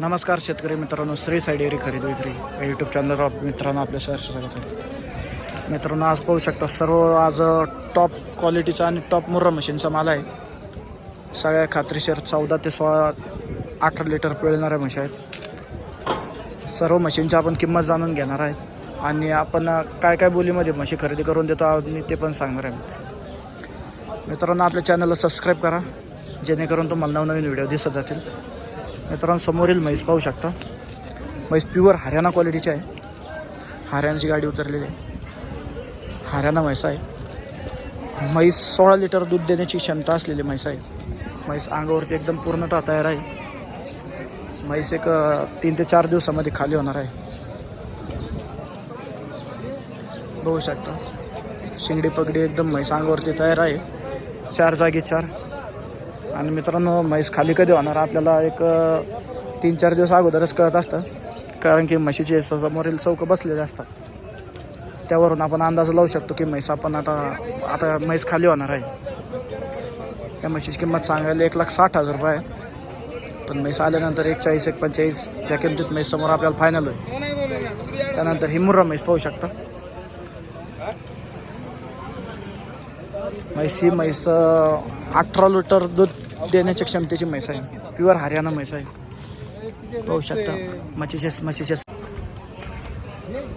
नमस्कार शेतकरी मित्रांनो श्री साई डेअरी खरेदी विक्री या यूट्यूब चॅनलवर मित्रांनो आपल्या सहर्ष स्वागत आहे. मित्रांनो आज पाहू शकता सर्व आज टॉप क्वालिटीचा आणि टॉप मुर्रा मशीनचा माल आहे. सगळ्या खात्रीशीर चौदा ते सोळा अठरा लिटर पिळणाऱ्या म्हशी आहेत. सर्व मशीनची आपण किंमत जाणून घेणार आहेत आणि आपण काय काय बोलीमध्ये म्हशी खरेदी करून देतो आहोत मी ते पण सांगणार आहे. मित्रांनो आपल्या चॅनलला सबस्क्राईब करा जेणेकरून तुम्हाला नवनवीन व्हिडिओ दिसत जातील. मित्रांनो समोरील म्हैस पाहू शकता. म्हैस प्युअर हरियाणा क्वालिटीची आहे. हरियाणाची गाडी उतरलेली आहे. हरियाणा म्हैस आहे. म्हैस सोळा लिटर दूध देण्याची क्षमता असलेली म्हैस आहे. म्हैस अंगावरती एकदम पूर्णतः तयार आहे. म्हैस एक तीन ते चार दिवसामध्ये खाली होणार आहे. बघू शकता. शिंगडी पगडी एकदम म्हैस अंगावरती तयार आहे. चार जागी चार आणि मित्रांनो म्हैस खाली कधी होणार? आपल्याला एक तीन चार दिवस अगोदरच कळत असतं. कारण की म्हशीचे समोरील चौकं बसलेले असतात. त्यावरून आपण अंदाज लावू शकतो की म्हैस आपण आता आता म्हैस खाली होणार आहे. त्या म्हशीची किंमत सांगायला एक लाख साठ हजार रुपये आहे. पण म्हैस आल्यानंतर एक चाळीस एक पंचेचाळीस या किमतीत म्हैस समोर आपल्याला फायनल होईल. त्यानंतर ही मुर्रा म्हैस पाहू शकता. म्हैस ही म्हैस अठरा लिटर दूध देण्याच्या क्षमतेची म्हैस आहे. प्युअर हरियाणा म्हैस आहे. पाहू शकता म्हशीचे म्हशीचे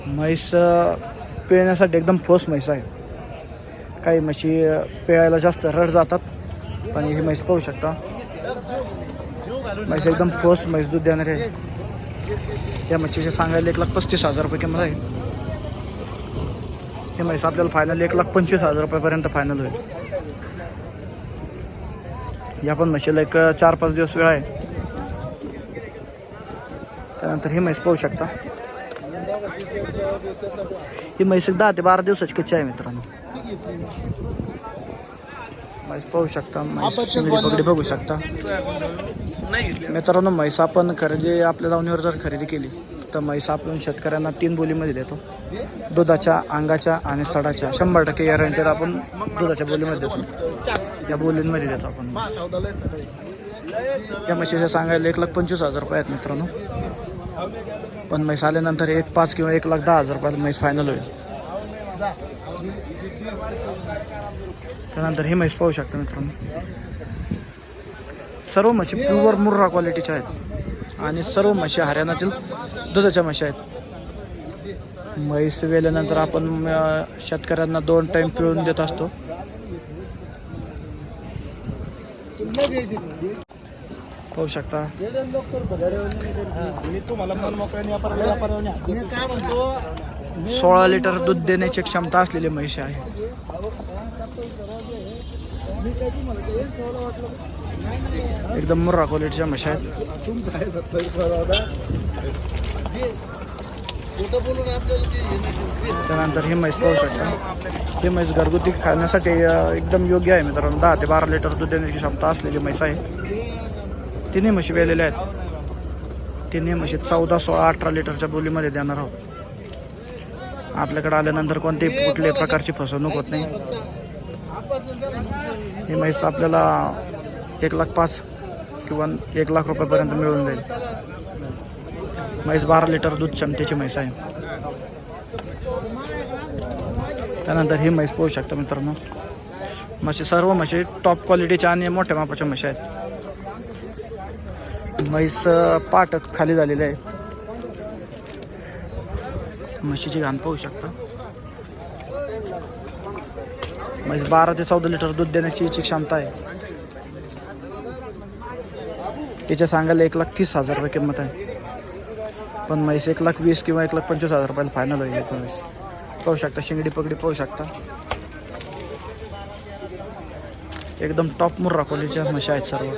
म्हैस पिळण्यासाठी एकदम ठोस म्हैस आहे. काही म्हशी पिळायला जास्त रड जातात पण ही म्हैस पाहू शकता. म्हैस एकदम ठोस म्हैस दूध देणारी आहे. या म्हशीचे सांगायला एक लाख पस्तीस हजार रुपये किंमत आहे. ही म्हैस आपल्याला फायनल एक लाख पंचवीस हजार रुपयापर्यंत फायनल होईल. या पण म्हशीला एक चार पाच दिवस वेळ आहे. त्यानंतर ही म्हैस पाहू शकता. ही म्हैस दहा ते बारा दिवसाची कच्ची आहे मित्रांनो. म्हैस पाहू शकता म्हैस पगडी बघू शकता. मित्रांनो म्हैस आपण खरेदी आपल्या दावणीवर जर खरेदी केली तर म्हैस आपण शेतकऱ्यांना तीन बोलीमध्ये देतो. दुधाच्या अंगाच्या आणि सडाच्या. शंभर टक्के गॅरंटेड आपण दुधाच्या बोलीमध्ये देतो. या बोलींमध्ये देतो आपण. या म्हशीचे सांगायला एक लाख पंचवीस हजार रुपये आहेत मित्रांनो. पण म्हैस आल्यानंतर एक पाच किंवा एक लाख दहा हजार रुपयाला म्हैस फायनल होईल. त्यानंतर ही म्हैस पाहू शकता मित्रांनो. सर्व म्हशी प्युअर मुर्रा क्वालिटीच्या आहेत. आणि सर्व म्हशी हरियाणातील दुधाच्या म्हशी आहेत. म्हैस वेल्यानंतर आपण शेतकऱ्यांना दोन टाईम पिळून देत असतो पाहू शकता मी तुम्हाला मन मोकळ्याने व्यापार- व्यापाराने हात देतो. काय म्हणतो? सोळा लिटर दूध देण्याची क्षमता असलेली म्हैस आहे. एकदम मुर्रा क्वालिटीच्या म्हशी आहेत. त्यानंतर ही म्हैस पाहू शकता. ही म्हैस घरगुती खाण्यासाठी एकदम योग्य आहे मित्रांनो. दहा ते बारा लिटर दूध देण्याची क्षमता असलेली म्हैस आहे. तिन्ही म्हशी वेलेल्या आहेत. तिन्ही म्हशी चौदा सोळा अठरा लिटरच्या बोलीमध्ये देणार आहोत. आपल्याकडे आल्यानंतर कोणतेही कुठल्याही प्रकारची फसवणूक होत नाही. ही म्हैस आपल्याला एक लाख पाच किंवा एक लाख रुपयापर्यंत मिळून जाईल. म्हैस बारा लिटर दूध क्षमतेची म्हैस आहे. त्यानंतर ही म्हैस पाहू शकता मित्रांनो. म्हशी सर्व म्हशी टॉप क्वालिटीच्या आणि मोठ्या मापाच्या म्हशी आहेत. म्हैस पाठक पाट खाली झालेली आहे. म्हशीची घाण पाहू शकता. म्हैस बारा ते चौदा लिटर दूध देण्याची हिची क्षमता आहे. तिच्या सांगायला एक लाख तीस हजार रुपये किंमत आहे. पण म्हैस एक लाख वीस किंवा एक लाख पंचवीस हजार रुपयाला फायनल होईल एक म्हैस पाहू शकता शिंगडी पगडी पाहू शकता. एकदम टॉप मुर्रा क्वालिटीच्या म्हशी आहेत सर्व.